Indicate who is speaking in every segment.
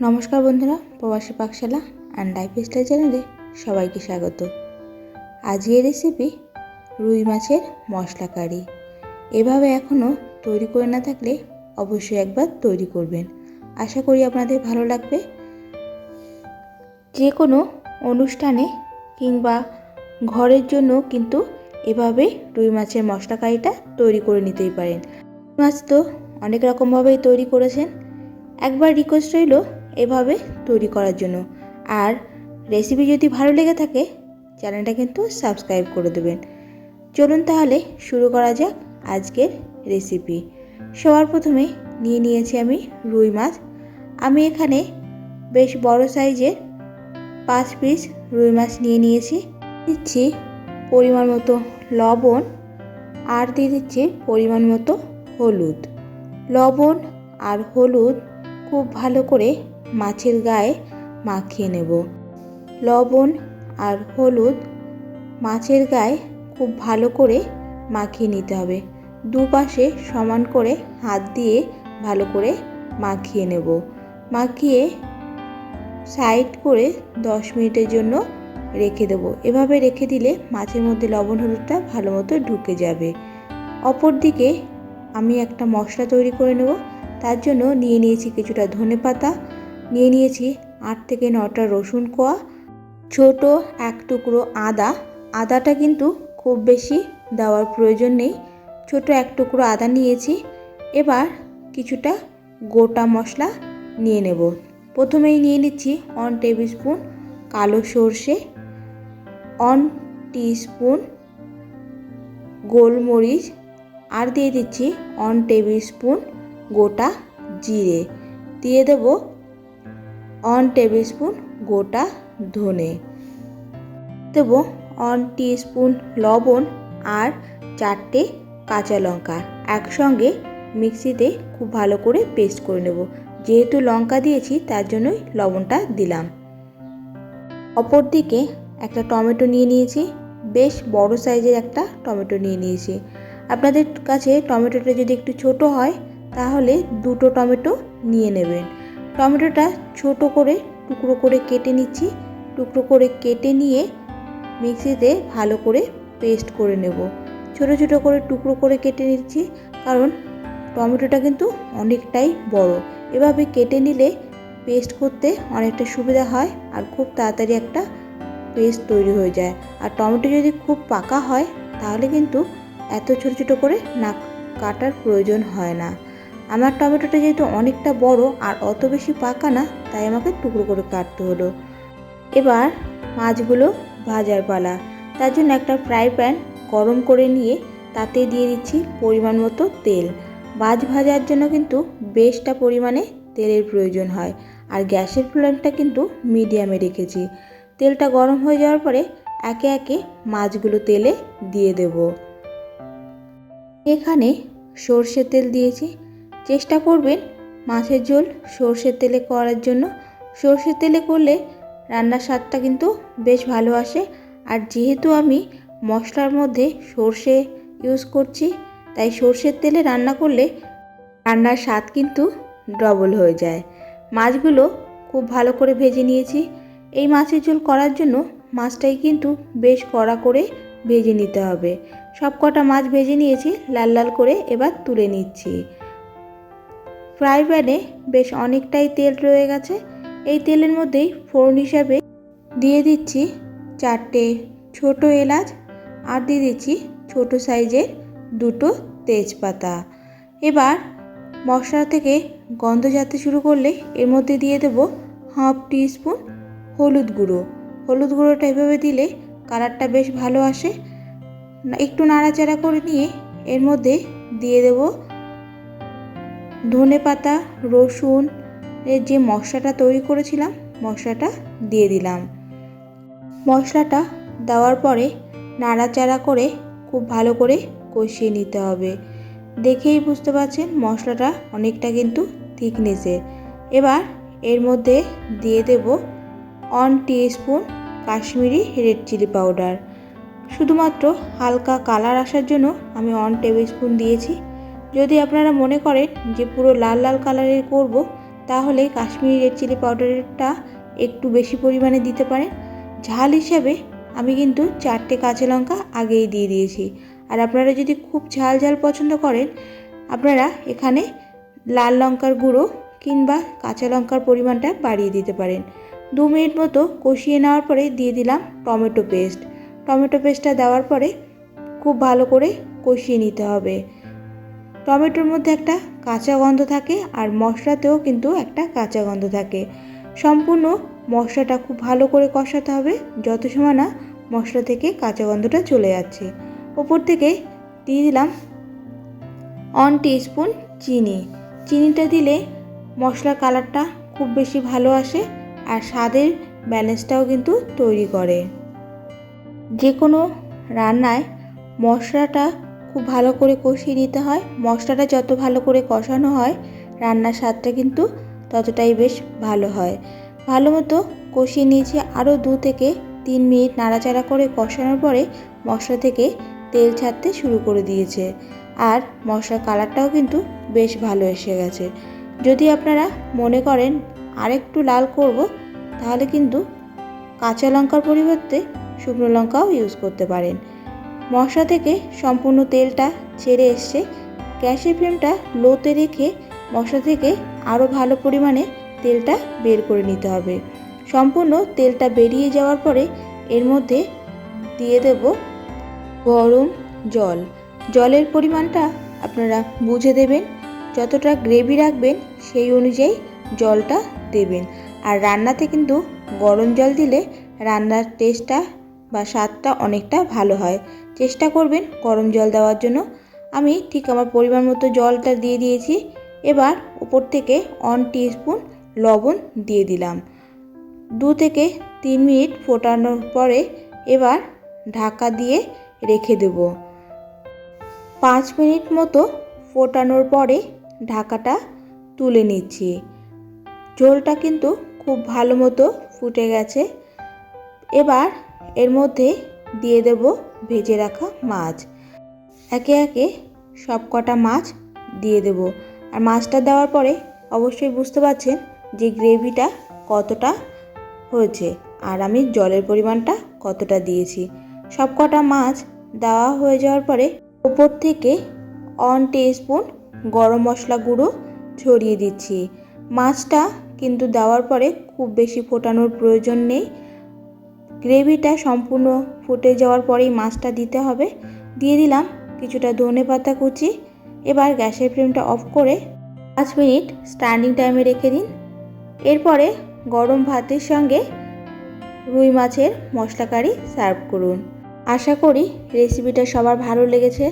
Speaker 1: নমস্কার বন্ধুরা, প্রবাসী পাকশালা অ্যান্ড লাইফস্টাইল চ্যানেলে সবাইকে স্বাগত। আজকের রেসিপি রুই মাছের মশলা কারি এভাবে এখনও তৈরি করে না থাকলে অবশ্যই একবার তৈরি করবেন। আশা করি আপনাদের ভালো লাগবে। যে কোনো অনুষ্ঠানে কিংবা ঘরের জন্য কিন্তু এভাবে রুই মাছের মশলা কারিটা তৈরি করে নিতেই পারেন। মাছ তো অনেক রকমভাবেই তৈরি করেছেন। একবার রিকোয়েস্ট রইল এভাবে তৈরি করার জন্য। আর রেসিপি যদি ভালো লেগে থাকে চ্যানেলটা কিন্তু সাবস্ক্রাইব করে দেবেন। চলুন তাহলে শুরু করা যাক আজকের রেসিপি সবার প্রথমে নিয়ে নিয়েছি আমি রুই মাছ। আমি এখানে বেশ বড় সাইজের পাঁচ পিস রুই মাছ নিয়ে নিয়েছি। দিচ্ছি পরিমাণ মতো লবণ আর দিয়ে দিচ্ছি পরিমাণ মতো হলুদ। লবণ আর হলুদ খুব ভালো করে মাছের গায়ে মাখিয়ে নেব। লবণ আর হলুদ মাছের গায়ে খুব ভালো করে মাখিয়ে নিতে হবে। দুপাশে সমান করে হাত দিয়ে ভালো করে মাখিয়ে নেব। মাখিয়ে সাইড করে দশ মিনিটের জন্য রেখে দেবো। এভাবে রেখে দিলে মাছের মধ্যে লবণ হলুদটা ভালো মতো ঢুকে যাবে। অপর দিকে আমি একটা মশলা তৈরি করে নেব। তার জন্য নিয়ে নিয়েছি কিছুটা ধনে পাতা নিয়ে নিয়েছি আট থেকে নটা রসুন কোয়া, ছোট এক টুকরো আদা। আদাটা কিন্তু খুব বেশি দেওয়ার প্রয়োজন নেই। ছোট এক টুকরো আদা নিয়েছি। এবার কিছুটা গোটা মশলা নিয়ে নেব। প্রথমেই নিয়ে নিচ্ছি ওয়ান টেবিল স্পুন কালো সর্ষে ওয়ান স্পুন গোলমরিচ আর দিয়ে দিচ্ছি ওয়ান টেবিল স্পুন গোটা জিরে। দিয়ে দেব ওয়ান টেবিল স্পুন গোটা ধনে, দেব ওয়ান স্পুন লবণ আর চারটে কাঁচা লঙ্কা। একসঙ্গে মিক্সিতে খুব ভালো করে পেস্ট করে নেব। যেহেতু লঙ্কা দিয়েছি, তার জন্যই লবণটা দিলাম। অপর দিকে একটা টমেটো নিয়ে নিয়েছি। বেশ বড় সাইজের একটা টমেটো নিয়ে নিয়েছি। আপনাদের কাছে টমেটোটা যদি একটু ছোট হয়, তাহলে দুটো টমেটো নিয়ে নেবেন। টমেটোটা ছোট করে টুকরো করে কেটে নিচ্ছি। টুকরো করে কেটে নিয়ে মিক্সিতে ভালো করে পেস্ট করে নেব। ছোট ছোট করে টুকরো করে কেটে নিচ্ছি কারণ টমেটোটা কিন্তু অনেকটাই বড়। এভাবে কেটে নিলে পেস্ট করতে অনেকটা সুবিধা হয় আর খুব তাড়াতাড়ি একটা পেস্ট তৈরি হয়ে যায়। আর টমেটো যদি খুব পাকা হয় তাহলে কিন্তু এত ছোট ছোট করে না কাটার প্রয়োজন হয় না। আমার টমেটোটা যেহেতু অনেকটা বড় আর অত বেশি পাকা না, তাই আমাকে টুকরো করে কাটতে হলো। এবার মাছগুলো ভাজার পালা। তার জন্য একটা ফ্রাই প্যান গরম করে নিয়ে তাতে দিয়ে দিচ্ছি পরিমাণ মতো তেল। মাছ ভাজার জন্য কিন্তু বেশটা পরিমাণে তেলের প্রয়োজন হয় আর গ্যাসের ফ্লেমটা কিন্তু মিডিয়ামে রেখেছি। তেলটা গরম হয়ে যাওয়ার পরে একে একে মাছগুলো তেলে দিয়ে দেব। এখানে সর্ষের তেল দিয়েছি চেষ্টা করবেন মাছের ঝোল সর্ষের তেলে করার জন্য। সর্ষের তেলে করলে রান্নার স্বাদটা কিন্তু বেশ ভালো আসে। আর যেহেতু আমি মশলার মধ্যে সর্ষে ইউজ করছি, তাই সর্ষের তেলে রান্না করলে রান্নার স্বাদ কিন্তু ডবল হয়ে যায়। মাছগুলো খুব ভালো করে ভেজে নিয়েছি। এই মাছের ঝোল করার জন্য মাছটাই কিন্তু বেশ কড়া করে ভেজে নিতে হবে। সব কটা মাছ ভেজে নিয়েছি, লাল লাল করে এবার তুলে নিচ্ছি। ফ্রাই প্যানে বেশ অনেকটাই তেল রয়ে গেছে। এই তেলের মধ্যেই ফোড়ন হিসাবে দিয়ে দিচ্ছি চারটে ছোট এলাচ আর দিয়ে দিচ্ছি ছোট সাইজের দুটো তেজপাতা। এবার মশলা থেকে গন্ধ যাতে শুরু করলে এর মধ্যে দিয়ে দেবো হাফ স্পুন হলুদ গুঁড়ো। হলুদ গুঁড়োটা এভাবে দিলে কালারটা বেশ ভালো আসে। একটু নাড়াচাড়া করে নিয়ে এর মধ্যে দিয়ে দেব ধনে পাতা, রসুন এর যে মশলাটা তৈরি করেছিলাম, মশলাটা দিয়ে দিলাম। মশলাটা দেওয়ার পরে নাড়াচাড়া করে খুব ভালো করে কষিয়ে নিতে হবে। দেখেই বুঝতে পারছেন মশলাটা অনেকটা কিন্তু থিকনেসের এবার এর মধ্যে দিয়ে দেব one spoon Kashmiri red chilli powder. শুধুমাত্র হালকা কালার আসার জন্য আমি ওয়ান টেবিল স্পুন দিয়েছি। যদি আপনারা মনে করেন যে পুরো লাল লাল কালারের করব, তাহলে কাশ্মীরি রেড চিলি পাউডারটা একটু বেশি পরিমাণে দিতে পারেন। ঝাল হিসাবে আমি কিন্তু চারটে কাঁচা লঙ্কা আগেই দিয়ে দিয়েছি। আর আপনারা যদি খুব ঝাল ঝাল পছন্দ করেন, আপনারা এখানে লাল লঙ্কার গুঁড়ো কিংবা কাঁচা লঙ্কার পরিমাণটা বাড়িয়ে দিতে পারেন। দু মিনিট মতো কষিয়ে নেওয়ার পরে দিয়ে দিলাম টমেটো পেস্ট। টমেটো পেস্টটা দেওয়ার পরে খুব ভালো করে কষিয়ে নিতে হবে। টমেটোর মধ্যে একটা কাঁচা গন্ধ থাকে আর মশলাতেও কিন্তু একটা কাঁচা গন্ধ থাকে। সম্পূর্ণ মশলাটা খুব ভালো করে কষাতে হবে, যত সময় না মশলা থেকে কাঁচা গন্ধটা চলে যাচ্ছে। ওপর থেকে দিয়ে দিলাম অন স্পুন চিনি। চিনিটা দিলে মশলার কালারটা খুব বেশি ভালো আসে আর স্বাদের ব্যালেন্সটাও কিন্তু তৈরি করে। যে কোনো রান্নায় মশলাটা খুব ভালো করে কষিয়ে নিতে হয়। মশলাটা যত ভালো করে কষানো হয়, রান্নার স্বাদটা কিন্তু ততটাই বেশ ভালো হয়। ভালো মতো কষিয়ে নিয়েছি আরও দু থেকে তিন মিনিট নাড়াচাড়া করে কষানোর পরে মশলা থেকে তেল ছাড়তে শুরু করে দিয়েছে। আর মশলার কালারটাও কিন্তু বেশ ভালো এসে গেছে। যদি আপনারা মনে করেন আরেকটু লাল করব, তাহলে কিন্তু কাঁচা লঙ্কার পরিবর্তে শুকনো লঙ্কাও ইউজ করতে পারেন। মশলা থেকে সম্পূর্ণ তেলটা ছেড়ে এসছে। গ্যাসের ফ্লেমটা লোতে রেখে মশলা থেকে আরও ভালো পরিমাণে তেলটা বের করে নিতে হবে। সম্পূর্ণ তেলটা বেরিয়ে যাওয়ার পরে এর মধ্যে দিয়ে দেব গরম জল। জলের পরিমাণটা আপনারা বুঝে দেবেন। যতটা গ্রেভি রাখবেন সেই অনুযায়ী জলটা দেবেন। আর রান্নাতে কিন্তু গরম জল দিলে রান্নার টেস্টটা বা স্বাদটা অনেকটা ভালো হয়। চেষ্টা করবেন গরম জল দেওয়ার জন্য। আমি ঠিক আমার পরিমাণ মতো জলটা দিয়ে দিয়েছি। এবার উপর থেকে অন স্পুন লবণ দিয়ে দিলাম। দু থেকে তিন মিনিট ফোটানোর পরে এবার ঢাকা দিয়ে রেখে দেব। পাঁচ মিনিট মতো ফোটানোর পরে ঢাকাটা তুলে নিচ্ছি। ঝোলটা কিন্তু খুব ভালো মতো ফুটে গেছে। এবার এর মধ্যে দিয়ে দেব ভেজে রাখা মাছ। একে একে সব কটা মাছ দিয়ে দেব। আর মাছটা দেওয়ার পরে অবশ্যই বুঝতে পারছেন যে গ্রেভিটা কতটা হয়েছে আর আমি জলের পরিমাণটা কতটা দিয়েছি। সব কটা মাছ দেওয়া হয়ে যাওয়ার পরে ওপর থেকে অন স্পুন গরম মশলা গুঁড়ো ছড়িয়ে দিচ্ছি। মাছটা কিন্তু দেওয়ার পরে খুব বেশি ফোটানোর প্রয়োজন নেই। গ্রেভিটা সম্পূর্ণ ফুটে যাওয়ার পরেই মাছটা দিতে হবে। দিয়ে দিলাম কিছুটা ধনে পাতা কুচি। এবার গ্যাসের ফ্লেমটা অফ করে পাঁচ মিনিট স্ট্যান্ডিং টাইমে রেখে দিন। এরপরে গরম ভাতের সঙ্গে রুই মাছের মশলা কারি সার্ভ করুন। আশা করি রেসিপিটা সবার ভালো লেগেছে।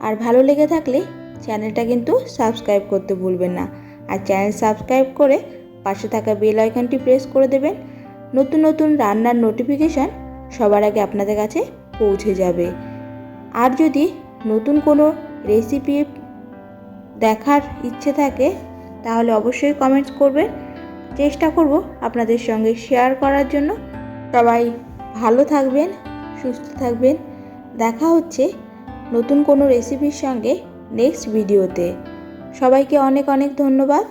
Speaker 1: আর ভালো লেগে থাকলে চ্যানেলটা কিন্তু সাবস্ক্রাইব করতে ভুলবেন না। আর চ্যানেল সাবস্ক্রাইব করে পাশে থাকা বেল আইকনটি প্রেস করে দেবেন। নতুন নতুন রান্নার নোটিফিকেশান সবার আগে আপনাদের কাছে পৌঁছে যাবে। আর যদি নতুন কোনো রেসিপি দেখার ইচ্ছে থাকে, তাহলে অবশ্যই কমেন্টস করবেন। চেষ্টা করব আপনাদের সঙ্গে শেয়ার করার জন্য। সবাই ভালো থাকবেন, সুস্থ থাকবেন। দেখা হচ্ছে নতুন কোনো রেসিপির সঙ্গে নেক্সট ভিডিওতে সবাইকে অনেক অনেক ধন্যবাদ।